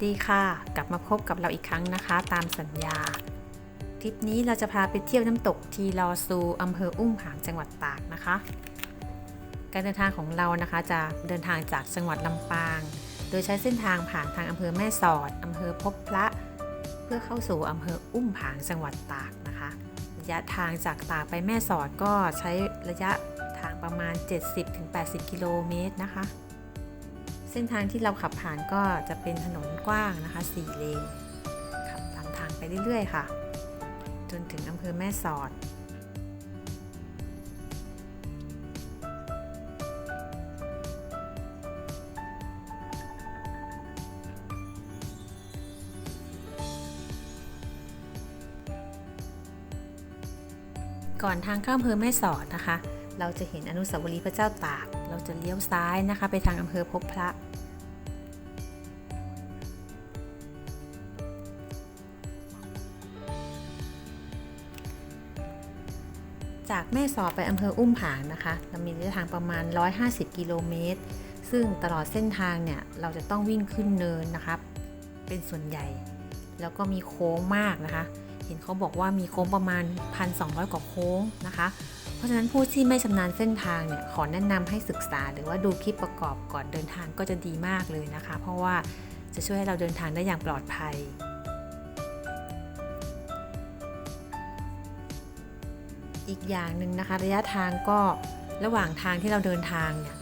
วัสดีค่ะ กลับมาพบกับเราอีกครั้งนะคะ ตามสัญญาทริปนี้เราจะพาไปเที่ยวน้ำตกทีลอซูอำเภออุ้มผางจังหวัดตากนะคะ การเดินทางของเรานะคะจะเดินทางจากจังหวัดลำปาง โดยใช้เส้นทางผ่านทางอำเภอแม่สอดอำเภอพบพระ เพื่อเข้าสู่อำเภออุ้มผางจังหวัดตากนะคะ ระยะทางจากตากไปแม่สอดก็ใช้ระยะทางประมาณ 70-80 กิโลเมตรนะคะ เส้นทางที่เราขับผ่านก็จะเป็นถนนกว้างนะคะ4เลนขับตามทางไปเรื่อยๆ ค่ะ จนถึงอำเภอแม่สอดก่อนทางเข้าอำเภอแม่สอดนะคะ เราจะเห็นอนุสาวรีย์พระเจ้าตาก เราจะเลี้ยวซ้ายนะคะ ไปทางอำเภอพบพระ จากแม่สอดไปอำเภออุ้มผางนะคะ เรามีระยะทางประมาณ 150 กิโลเมตร ซึ่งตลอดเส้นทางเนี่ย เราจะต้องวิ่งขึ้นเนินนะคะ เป็นส่วนใหญ่ แล้วก็มีโค้งมากนะคะ เห็นเขาบอกว่ามีโค้งประมาณ 1,200 กว่าโค้งนะคะ เพราะฉะนั้นผู้ที่ไม่ชำนาญเส้นทางเนี่ยขอแนะนำให้ศึกษา หรือว่าดูคลิปประกอบก่อนเดินทางก็จะดีมากเลยนะคะ เพราะว่าจะช่วยให้เราเดินทางได้อย่างปลอดภัยอีกอย่างหนึ่งนะคะระยะทางก็ระหว่างทางที่เราเดินทางเนี่ย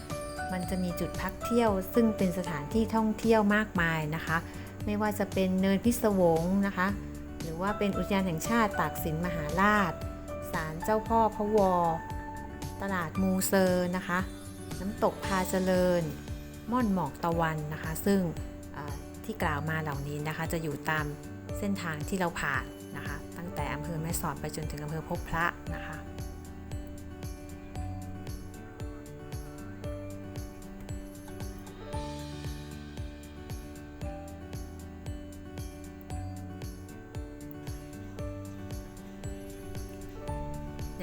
มันจะมีจุดพักเที่ยว ซึ่งเป็นสถานที่ท่องเที่ยวมากมายนะคะ ไม่ว่าจะเป็นเนินพิศวงนะคะ หรือว่าเป็นอุทยานแห่งชาติตากสินมหาราชศ เจ้าพ่อพะวอ ตลาดมูเซอร์นะคะ น้ำตกพาเจริญ ม่อนหมอกตะวันนะคะ ซึ่งที่กล่าวมาเหล่านี้นะคะ จะอยู่ตามเส้นทางที่เราผ่านนะคะ ตั้งแต่อำเภอแม่สอดไปจนถึงอำเภอพบพระนะคะ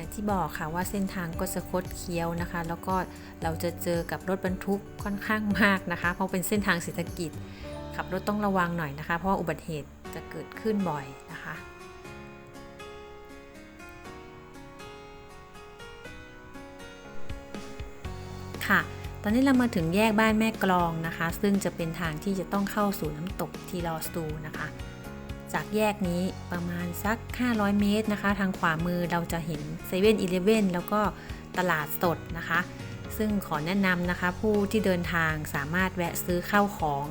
อย่างที่บอกค่ะว่าเส้นทางก็จะคดเคี้ยวนะคะ แล้วก็เราจะเจอกับรถบรรทุกค่อนข้างมากนะคะ เพราะเป็นเส้นทางเศรษฐกิจ ขับรถต้องระวังหน่อยนะคะ เพราะาอุบัติเหตุจะเกิดขึ้นบ่อยนะคะค่ะ ตอนนี้เรามาถึงแยกบ้านแม่กลองนะคะ ซึ่งจะเป็นทางที่จะต้องเข้าสู่น้ำตกทีลอสตูนะคะ จากแยกนี้ประมาณสัก 500 เมตรนะคะ ทางขวามือเราจะเห็นเซเว่นอีเลฟเว่นแล้วก็ตลาดสดนะคะ ซึ่งขอแนะนำนะคะ ผู้ที่เดินทางสามารถแวะซื้อข้าวของ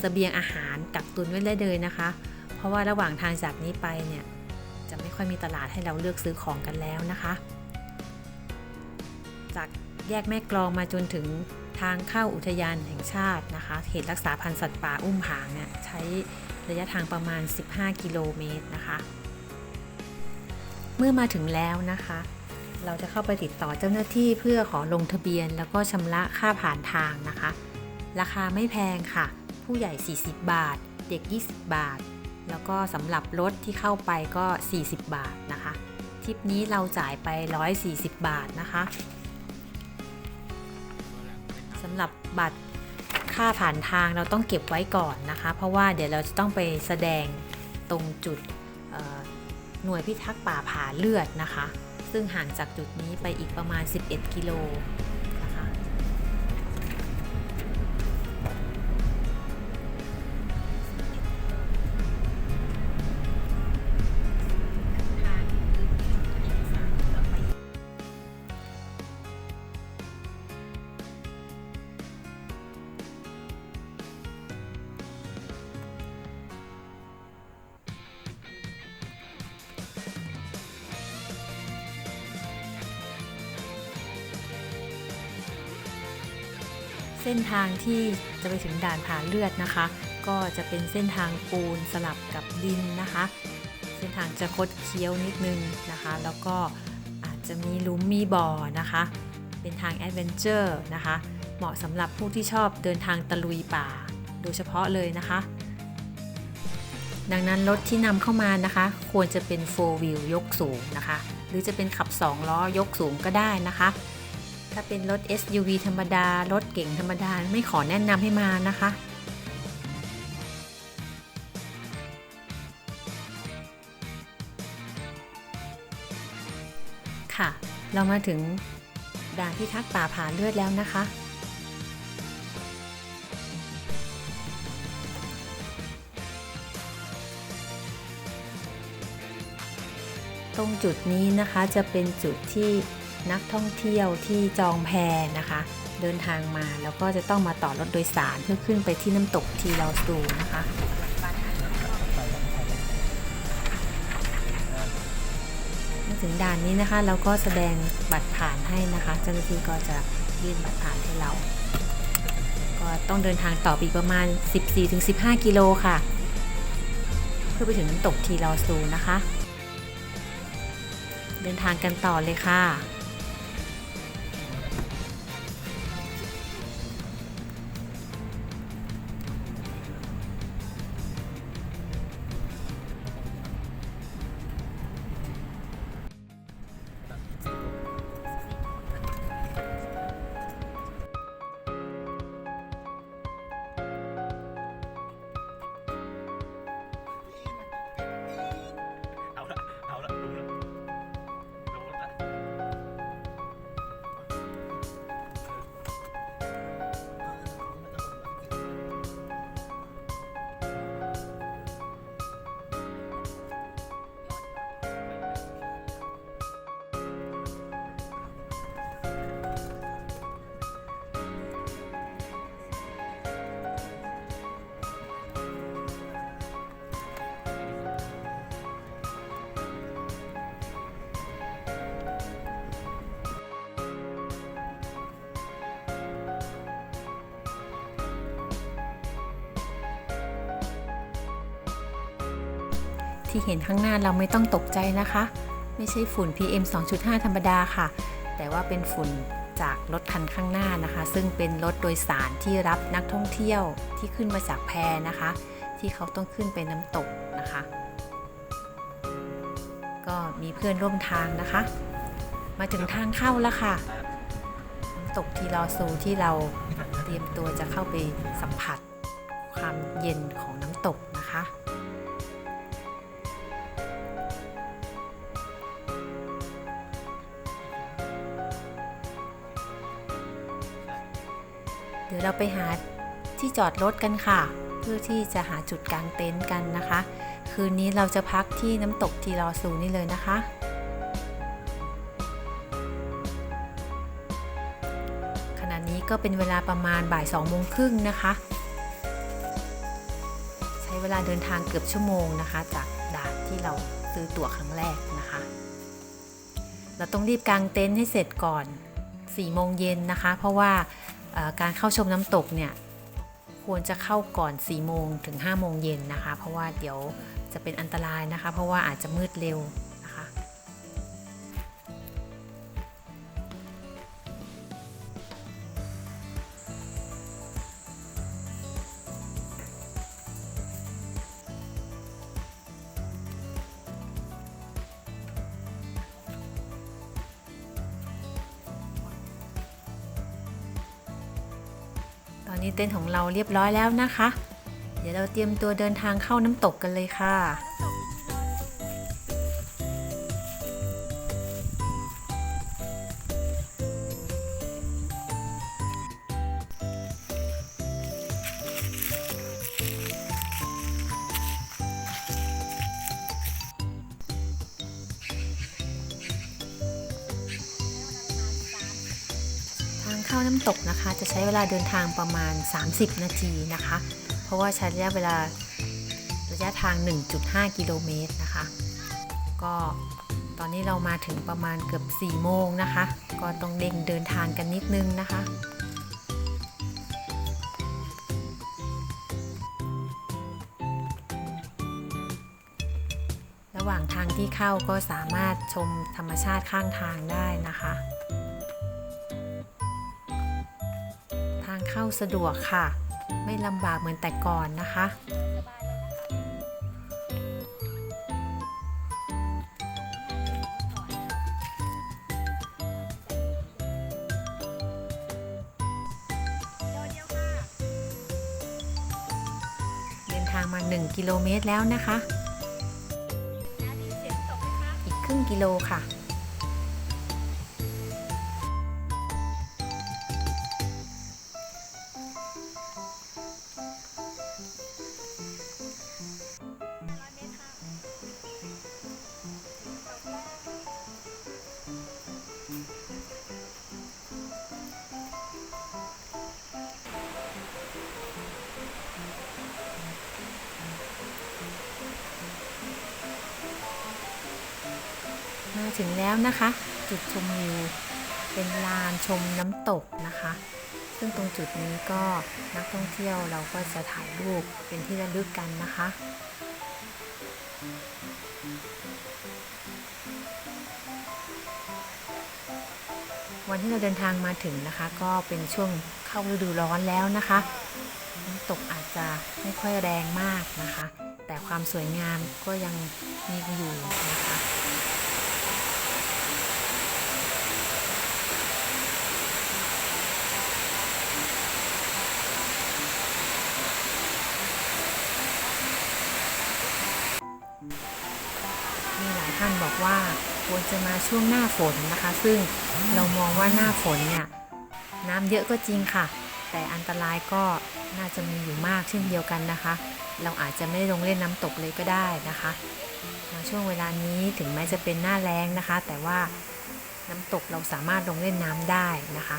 สเสบียงอาหารกักตุนไว้ได้เลยนะคะ เพราะว่าระหว่างทางจากนี้ไปเนี่ยจะไม่ค่อยมีตลาดให้เราเลือกซื้อของกันแล้วนะคะ จากแยกแม่กลองมาจนถึงทางเข้าอุทยานแห่งชาตินะคะ เขตรักษาพันธุ์สัตว์ป่าอุ้มผางเนี่ยใช้ ระยะทางประมาณ 15 กิโลเมตรนะคะ เมื่อมาถึงแล้วนะคะ เราจะเข้าไปติดต่อเจ้าหน้าที่เพื่อขอลงทะเบียน แล้วก็ชำระค่าผ่านทางนะคะ ราคาไม่แพงค่ะ ผู้ใหญ่ 40 บาท เด็ก 20 บาท แล้วก็สำหรับรถที่เข้าไปก็ 40 บาทนะคะทริปนี้เราจ่ายไป 140 บาทนะคะสำหรับบัตร ค่าผ่านทางเราต้องเก็บไว้ก่อนนะคะ เพราะว่าเดี๋ยวเราจะต้องไปแสดงตรงจุดหน่วยพิทักษ์ป่าผาเลือดนะคะ ซึ่งห่างจากจุดนี้ไปอีกประมาณ 11 กิโล ส้นทางที่จะไปถึงด่านผาเลือดนะคะ ก็จะเป็นเส้นทางปูนสลับกับดินนะคะ เส้นทางจะคดเคี้ยวนิดนึงนะคะ แล้วก็อาจจะมีลุมมีบ่อนะคะ เป็นทางแอดเวนเจอร์นะคะ เหมาะสำหรับผู้ที่ชอบเดินทางตะลุยป่า โดยเฉพาะเลยนะคะ ดังนั้นรถที่นำเข้ามานะคะ ควรจะเป็น 4 wheel ยกสูงนะคะ หรือจะเป็นขับ 2 ล้อยกสูงก็ได้นะคะ ถ้าเป็นรถ SUV ธรรมดา รถเก่งธรรมดา ไม่ขอแนะนำให้มานะคะ ค่ะ เรามาถึงด่านที่ทักป่าผ่าเลือดแล้วนะคะ ตรงจุดนี้นะคะจะเป็นจุดที่ นักท่องเที่ยวที่จองแพนะคะ เดินทางมาแล้วก็จะต้องมาต่อรถโดยสารเพื่อขึ้นไปที่น้ำตกทีเราซูนะคะมาถึงด่านนี้นะคะเราก็แสดงบัตรผ่านให้นะคะเจ้าหน้าที่ก็จะยื่นบัตรผ่านให้เรา ก็ต้องเดินทางต่อไปอีกประมาณ 14-15 กิโลค่ะ เพื่อไปถึงน้ำตกทีลอซูนะคะ เดินทางกันต่อเลยค่ะ ที่เห็นข้างหน้าเราไม่ต้องตกใจนะคะ ไม่ใช่ฝุ่น PM 2.5 ธรรมดาค่ะ แต่ว่าเป็นฝุ่นจากรถคันข้างหน้านะคะ ซึ่งเป็นรถโดยสารที่รับนักท่องเที่ยวที่ขึ้นมาจากแพนะคะ ที่เขาต้องขึ้นไปน้ำตกนะคะ ก็มีเพื่อนร่วมทางนะคะ มาถึงทางเข้าแล้วค่ะน้ำตกทีลอซูที่เราเตรียมตัวจะเข้าไปสัมผัสความเย็นของน้ำตก เดี๋ยวเราไปหาที่จอดรถกันค่ะ เพื่อที่จะหาจุดกางเต็นท์กันนะคะ คืนนี้เราจะพักที่น้ำตกทีรอซูนี่เลยนะคะ ขณะนี้ก็เป็นเวลาประมาณบ่ายสองโมงครึ่งนะคะ ใช้เวลาเดินทางเกือบชั่วโมงนะคะ จากด่านที่เราซื้อตั๋วครั้งแรกนะคะ เราต้องรีบกางเต็นท์ให้เสร็จก่อน4โมงเย็นนะคะ เพราะว่า การเข้าชมน้ำตกเนี่ยควรจะเข้าก่อน 4 โมงถึง 5 โมงเย็นนะคะ เพราะว่าเดี๋ยวจะเป็นอันตรายนะคะ เพราะว่าอาจจะมืดเร็ว นี้เต็นท์ของเราเรียบร้อยแล้วนะคะ เดี๋ยวเราเตรียมตัวเดินทางเข้าน้ำตกกันเลยค่ะ จะใช้เวลาเดินทางประมาณ 30 นาทีนะคะ เพราะว่าใช้ระยะเวลาระยะทาง 1.5 กิโลเมตรนะคะ ก็ตอนนี้เรามาถึงประมาณเกือบ 4 โมงนะคะ ก็ต้องเร่งเดินทางกันนิดนึงนะคะระหว่างทางที่เข้าก็สามารถชมธรรมชาติข้างทางได้นะคะ เข้าสะดวกค่ะ ไม่ลำบากเหมือนแต่ก่อนนะคะ เดินทางมา 1 กิโลเมตรแล้วนะคะ อีกครึ่งกิโลค่ะ ถึงแล้วนะคะ จุดชมวิวเป็นลานชมน้ำตกนะคะ ซึ่งตรงจุดนี้ก็นักท่องเที่ยวเราก็จะถ่ายรูปเป็นที่ระลึกกันนะคะวันที่เราเดินทางมาถึงนะคะ ก็เป็นช่วงเข้าฤดูร้อนแล้วนะคะน้ำตกอาจจะไม่ค่อยแรงมากนะคะ แต่ความสวยงามก็ยังมีอยู่นะคะ จะมาช่วงหน้าฝนนะคะ ซึ่งเรามองว่าหน้าฝนเนี่ยน้ำเยอะก็จริงค่ะ แต่อันตรายก็น่าจะมีอยู่มากเช่นเดียวกันนะคะ เราอาจจะไม่ได้ลงเล่นน้ำตกเลยก็ได้นะคะมาช่วงเวลานี้ถึงแม้จะเป็นหน้าแล้งนะคะ แต่ว่าน้ำตกเราสามารถลงเล่นน้ำได้นะคะ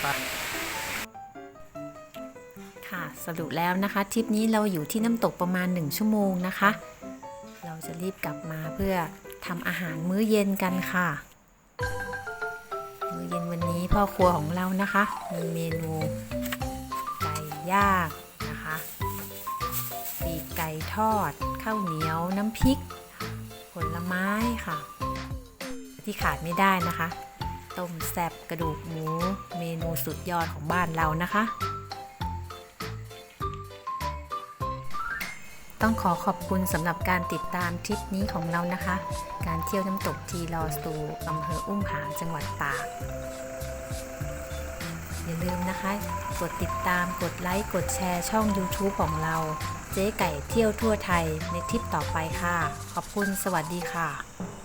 ไปค่ะสรุปแล้วนะคะทริปนี้เราอยู่ที่น้ำตกประมาณ 1 ชั่วโมงนะคะ เราจะรีบกลับมาเพื่อทำอาหารมื้อเย็นกันค่ะ มื้อเย็นวันนี้พ่อครัวของเรานะคะ มีเมนูไก่ย่างนะคะปีกไก่ทอด ข้าวเหนียวน้ำพริก ผลไม้ค่ะ ที่ขาดไม่ได้นะคะ ต้มแซบกระดูกหมูเมนูสุดยอดของบ้านเรานะคะ ต้องขอขอบคุณสำหรับการติดตามทริปนี้ของเรานะคะ การเที่ยวน้ำตกทีลอสตูอำเภออุ้มผางจังหวัดตากอย่าลืมนะคะ กดติดตามกดไลค์กดแชร์ช่อง YouTube ของเรา เจ๊ไก่เที่ยวทั่วไทยในทริปต่อไปค่ะ ขอบคุณสวัสดีค่ะ